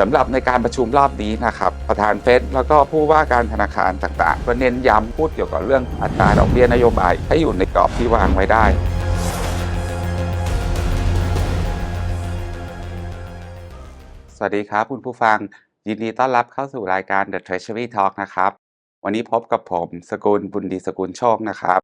สำหรับในการประชุมรอบนี้นะครับประธานเฟดแล้วก็ผู้ว่าการธนาคารต่างๆ ก็เน้นย้ำพูดเกี่ยวกับเรื่องอัตราดอกเบี้ยนโยบายให้อยู่ในกรอบที่วางไว้ได้สวัสดีครับคุณผู้ฟัง ยินดีต้อนรับเข้าสู่รายการ The Treasury Talk นะครับ วันนี้พบกับผมสกุลบุญดีสกุลโชคนะครับ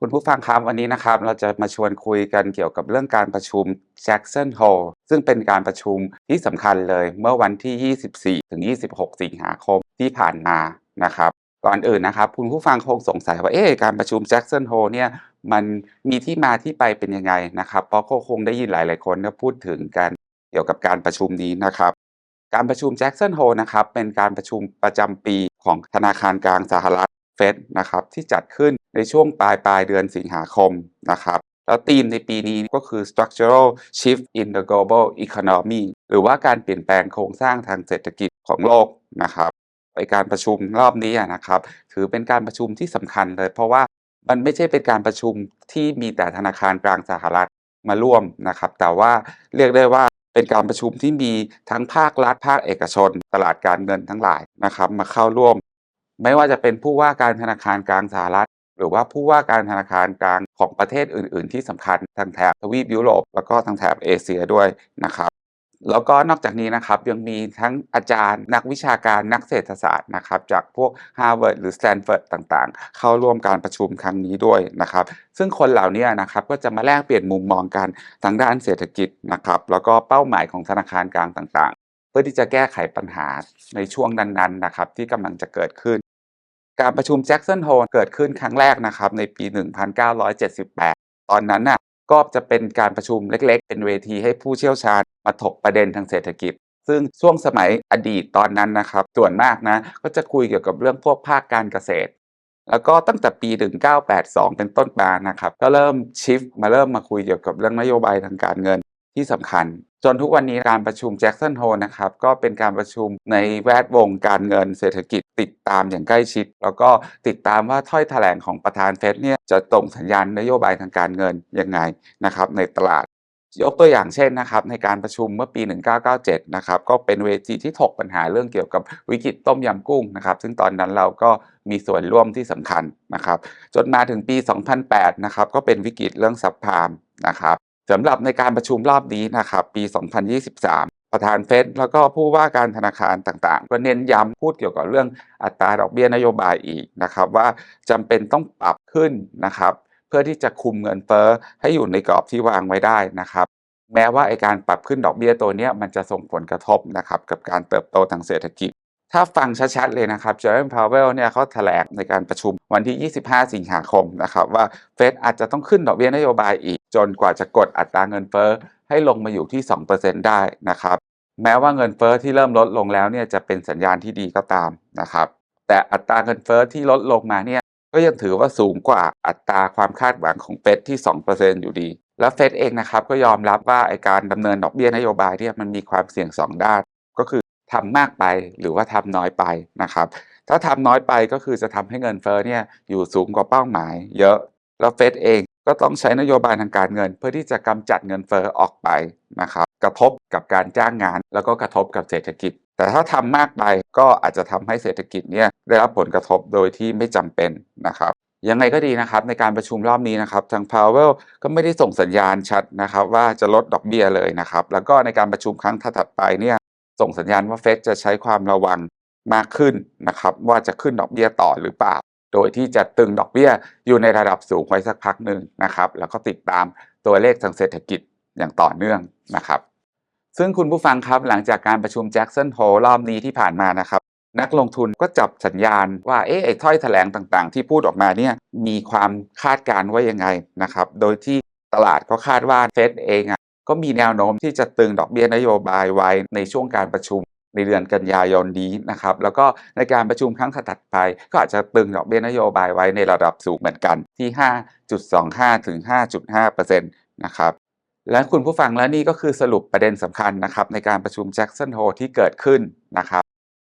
คุณผู้ฟังครับวันนี้นะครับ เราจะมาชวนคุยกันเกี่ยวกับเรื่องการประชุม Jackson Hole ซึ่งเป็นการประชุมที่สำคัญเลยเมื่อวันที่ 24 ถึง 26 สิงหาคมที่ผ่านมานะครับก่อนอื่นนะครับคุณผู้ฟังคงสงสัยว่าเอ๊ะการประชุม Jackson Hole เนี่ยมันมีที่มาที่ไปเป็นยังไงนะครับ เพราะก็คงได้ยินหลาย ๆ คนก็พูดถึงกันเกี่ยวกับการประชุมนี้นะครับ การประชุม Jackson Hole นะครับเป็นการประชุมประจำปีของธนาคารกลางสหรัฐเฟดนะครับที่จัดขึ้นในช่วงปลายปลายเดือนสิงหาคมนะครับ แล้วธีมในปีนี้ก็คือ structural shift in the global economy หรือว่าการเปลี่ยนแปลงโครงสร้างทางเศรษฐกิจของโลกนะครับในการประชุมรอบนี้นะครับ ถือเป็นการประชุมที่สำคัญเลย เพราะว่ามันไม่ใช่เป็นการประชุมที่มีแต่ธนาคารกลางสหรัฐมาร่วมนะครับ แต่ว่าเรียกได้ว่าเป็นการประชุมที่มีทั้งภาครัฐภาคเอกชน ตลาดการเงินทั้งหลายนะครับ มาเข้าร่วม ไม่ว่าจะเป็นผู้ว่าการธนาคารกลางสหรัฐ หรือว่าผู้ว่าการธนาคารกลางของประเทศอื่น ๆ ที่สำคัญทางแถบทวีปยุโรปแล้วก็ทางแถบเอเชียด้วยนะครับแล้วก็นอกจากนี้นะครับยังมีทั้งอาจารย์นักวิชาการนักเศรษฐศาสตร์นะครับจากพวก Harvard หรือ Stanford ต่างๆ เข้าร่วมการประชุมครั้งนี้ด้วยนะครับ ซึ่งคนเหล่านี้นะครับก็จะมาแลกเปลี่ยนมุมมองกันทางด้านเศรษฐกิจนะครับแล้วก็เป้าหมายของธนาคารกลางต่างๆ เพื่อที่จะแก้ไขปัญหาในช่วงนั้นๆนะครับที่กำลังจะเกิดขึ้น การประชุมแจ็กสันโฮลเกิดขึ้นครั้งแรกนะครับในปี 1978 ตอนนั้นน่ะก็จะเป็นการประชุมเล็กๆ เป็นเวทีให้ผู้เชี่ยวชาญมาถกประเด็นทางเศรษฐกิจ ซึ่งช่วงสมัยอดีตตอนนั้นนะครับ ส่วนมากนะ ก็จะคุยเกี่ยวกับเรื่องพวกภาคการเกษตร แล้วก็ตั้งแต่ปี 1982 เป็นต้นมานะครับ ก็เริ่มชิฟมาเริ่มมาคุยเกี่ยวกับเรื่องนโยบายทางการเงิน ที่สำคัญ จนทุกวันนี้การประชุมแจ็กสันโฮนะครับ ก็เป็นการประชุมในแวดวงการเงินเศรษฐกิจติดตามอย่างใกล้ชิด แล้วก็ติดตามว่าถ้อยแถลงของประธานเฟดเนี่ยจะส่งสัญญาณนโยบายทางการเงินยังไงนะครับในตลาดยกตัวอย่างเช่นนะครับในการประชุมเมื่อปี 1997 นะครับก็เป็นเวทีที่ถกปัญหาเรื่องเกี่ยวกับวิกฤตต้มยำกุ้งนะครับซึ่งตอนนั้นเราก็มีส่วนร่วมที่สำคัญนะครับจนมาถึงปี 2008 นะครับก็เป็นวิกฤตเรื่องซับพามนะครับ สำหรับในการประชุมรอบนี้นะครับปี 2023 ประธานเฟดแล้วก็ผู้ว่าการธนาคารต่างๆ ก็เน้นย้ำพูดเกี่ยวกับเรื่องอัตราดอกเบี้ยนโยบายอีกนะครับว่าจำเป็นต้องปรับขึ้นนะครับเพื่อที่จะคุมเงินเฟ้อให้อยู่ในกรอบที่วางไว้ได้นะครับแม้ว่าไอการปรับขึ้นดอกเบี้ยตัวเนี้ยมันจะส่งผลกระทบนะครับกับการเติบโตทางเศรษฐกิจ ถ้าฟังชัดๆเลยนะครับเจอร์มพาวเวลเนี่ยเขาแถลงในการประชุมวันที่ 25 สิงหาคมนะครับว่าเฟดอาจจะต้องขึ้นดอกเบี้ยนโยบายอีก จนกว่าจะกดอัตราเงินเฟ้อให้ลงมาอยู่ที่ 2%ได้นะครับแม้ว่าเงินเฟ้อที่เริ่มลดลงแล้วเนี่ยจะเป็นสัญญาณที่ดีก็ตามนะครับแต่อัตราเงินเฟ้อที่ลดลงมาเนี่ยก็ยังถือว่าสูงกว่าอัตราความคาดหวังของเฟดที่ 2%อยู่ดี แล้วเฟดเองนะครับก็ยอมรับว่าไอการดำเนินดอกเบี้ยนโยบายเนี่ยมันมีความเสี่ยงสองด้าน ก็คือ ทำมากไปหรือว่าทำน้อยไปนะครับ ถ้าทำน้อยไปก็คือจะทำให้เงินเฟ้อเนี่ยอยู่สูงกว่าเป้าหมาย เยอะ แล้วเฟดเองก็ต้องใช้นโยบายทางการเงิน เพื่อที่จะกำจัดเงินเฟ้อออกไปนะครับ กระทบกับการจ้างงาน แล้วก็กระทบกับเศรษฐกิจ แต่ถ้าทำมากไปก็อาจจะทำให้เศรษฐกิจเนี่ยได้รับผลกระทบโดยที่ไม่จำเป็นนะครับยังไงก็ดีนะครับในการประชุมรอบนี้นะครับทาง Powell ก็ไม่ได้ส่งสัญญาณชัดนะครับว่าจะลดดอกเบี้ยเลยนะครับ แล้วก็ในการประชุมครั้งถัดไปเนี่ย ส่งสัญญาณว่าเฟดจะใช้ความระวังมากขึ้นนะครับว่าจะขึ้นดอกเบี้ยต่อหรือเปล่า โดยที่จะตึงดอกเบี้ยอยู่ในระดับสูงไว้สักพักหนึ่งนะครับ แล้วก็ติดตามตัวเลขทางเศรษฐกิจอย่างต่อเนื่องนะครับ ซึ่งคุณผู้ฟังครับหลังจากการประชุมแจ็กสันโฮรอบนี้ที่ผ่านมานะครับ นักลงทุนก็จับสัญญาณว่าเอ๊ะไอ้ถ้อยแถลงต่างๆ ที่พูดออกมาเนี่ยมีความคาดการณ์ว่ายังไงนะครับ โดยที่ตลาดก็คาดว่าเฟดเอง ก็มีแนวโน้มที่จะตึงดอกเบี้ยนโยบายไว้ในช่วงการประชุมในเดือนกันยายนนี้นะครับ แล้วก็ในการประชุมครั้งถัดไป ก็อาจจะตึงดอกเบี้ยนโยบายไว้ในระดับสูงเหมือนกันที่ 5.25 ถึง 5.5%นะครับและคุณผู้ฟังและนี่ก็คือสรุปประเด็นสำคัญนะครับในการประชุมแจ็กสันโฮที่เกิดขึ้นนะครับ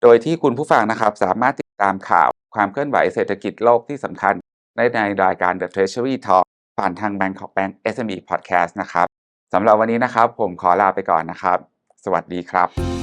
โดยที่คุณผู้ฟังนะครับสามารถติดตามข่าวความเคลื่อนไหวเศรษฐกิจโลกที่สำคัญได้ในรายการ The Treasury Talk ผ่านทาง Bangkok Bank SME Podcast นะครับ สำหรับวันนี้นะครับ ผมขอลาไปก่อนนะครับ สวัสดีครับ